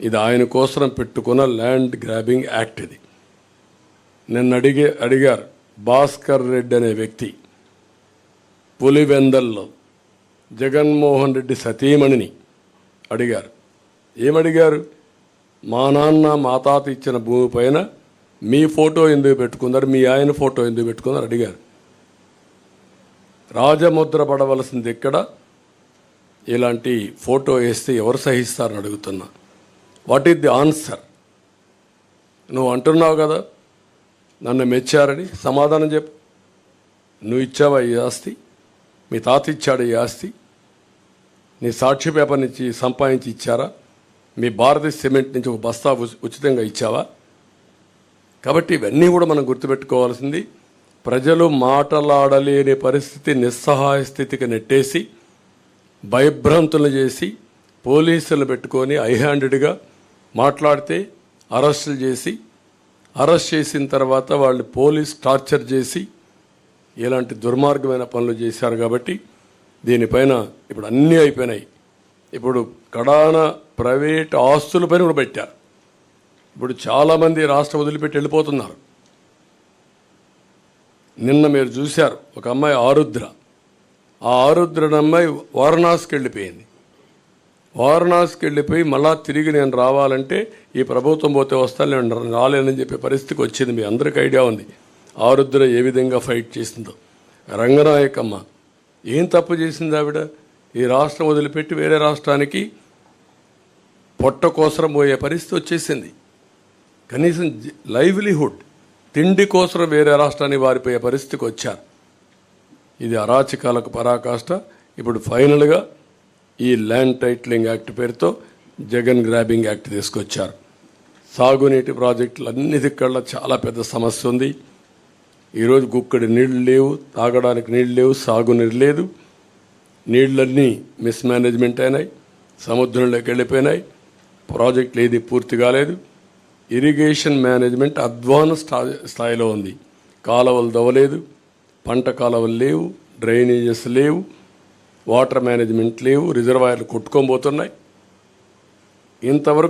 ఇది ఆయన కోసం పెట్టుకున్న ల్యాండ్ గ్రాబింగ్ యాక్ట్ ఇది. నిన్న అడిగే అడిగారు భాస్కర్ రెడ్డి అనే వ్యక్తి పులివెందల్లో జగన్మోహన్ రెడ్డి సతీమణిని అడిగారు. ఏమడిగారు? మా నాన్న మా తాత ఇచ్చిన భూమి పైన మీ ఫోటో ఎందుకు పెట్టుకున్నారు? మీ ఆయన ఫోటో ఎందుకు పెట్టుకున్నారు? అడిగారు. రాజముద్ర పడవలసింది ఎక్కడ? ఇలాంటి ఫోటో వేస్తే ఎవరు సహిస్తారని అడుగుతున్నా. What is the answer? నువ్వు అంటున్నావు కదా నన్ను మెచ్చారని సమాధానం చెప్పు. నువ్వు ఇచ్చావా ఈ ఆస్తి? మీ తాత ఇచ్చాడు ఈ ఆస్తి. నీ సాక్షి పేపర్ నుంచి సంపాదించి ఇచ్చారా? మీ భారతీయ సిమెంట్ నుంచి ఒక బస్తా ఉచి- ఉచితంగా ఇచ్చావా? కాబట్టి ఇవన్నీ కూడా మనం గుర్తుపెట్టుకోవాల్సింది ప్రజలు మాటలాడలేని పరిస్థితి నిస్సహాయ స్థితికి నెట్టేసి భయభ్రాంతులు చేసి పోలీసులు పెట్టుకొని ఐ హ్యాండెడ్గా మాట్లాడితే అరెస్టులు చేసి అరెస్ట్ చేసిన తర్వాత వాళ్ళు పోలీస్ టార్చర్ చేసి ఇలాంటి దుర్మార్గమైన పనులు చేశారు కాబట్టి దీనిపైన ఇప్పుడు అన్నీ అయిపోయినాయి. ఇప్పుడు కడాన ప్రైవేట్ ఆస్తులపైన కూడా పెట్టారు. ఇప్పుడు చాలామంది రాష్ట్రం వదిలిపెట్టి వెళ్ళిపోతున్నారు. నిన్న మీరు చూశారు ఒక అమ్మాయి ఆరుద్ర. ఆ ఆరుద్రని అమ్మాయి వారణాసికి వెళ్ళిపోయింది. వారణాసికి వెళ్ళిపోయి మళ్ళా తిరిగి నేను రావాలంటే ఈ ప్రభుత్వం పోతే వస్తాను నేను రాలేనని చెప్పే పరిస్థితికి వచ్చింది. మీ అందరికీ ఐడియా ఉంది. ఆరుద్ర ఏ విధంగా ఫైట్ చేసిందో. రంగనాయకమ్మ ఏం తప్పు చేసింది ఆవిడ? ఈ రాష్ట్రం వదిలిపెట్టి వేరే రాష్ట్రానికి పొట్ట కోసరం పోయే పరిస్థితి వచ్చేసింది. కనీసం లైవ్లీహుడ్ తిండి కోసం వేరే రాష్ట్రానికి వారిపోయే పరిస్థితికి వచ్చారు. ఇది అరాచకాలకు పరాకాష్ట. ఇప్పుడు ఫైనల్గా ఈ ల్యాండ్ టైటిలింగ్ యాక్ట్ పేరుతో జగన్ గ్రాబింగ్ యాక్ట్ తీసుకొచ్చారు. సాగునీటి ప్రాజెక్టులు అన్ని కళ్ళ చాలా పెద్ద సమస్య ఉంది. ఈరోజు గుక్కడి నీళ్ళు లేవు తాగడానికి నీళ్ళు లేవు సాగునీరు లేదు. నీళ్ళన్నీ మిస్మేనేజ్మెంట్ అయినాయి సముద్రంలోకి వెళ్ళిపోయినాయి. ప్రాజెక్టులు ఏది పూర్తి కాలేదు. ఇరిగేషన్ మేనేజ్మెంట్ అధ్వాన స్థాయిలో ఉంది. కాలువలు దవ్వలేదు పంట కాలువలు లేవు డ్రైనేజెస్ లేవు. వాటర్ మేనేజ్మెంట్ లేవు రిజర్వాయర్లు కొట్టుకొని పోతున్నాయి. ఇంతవరకు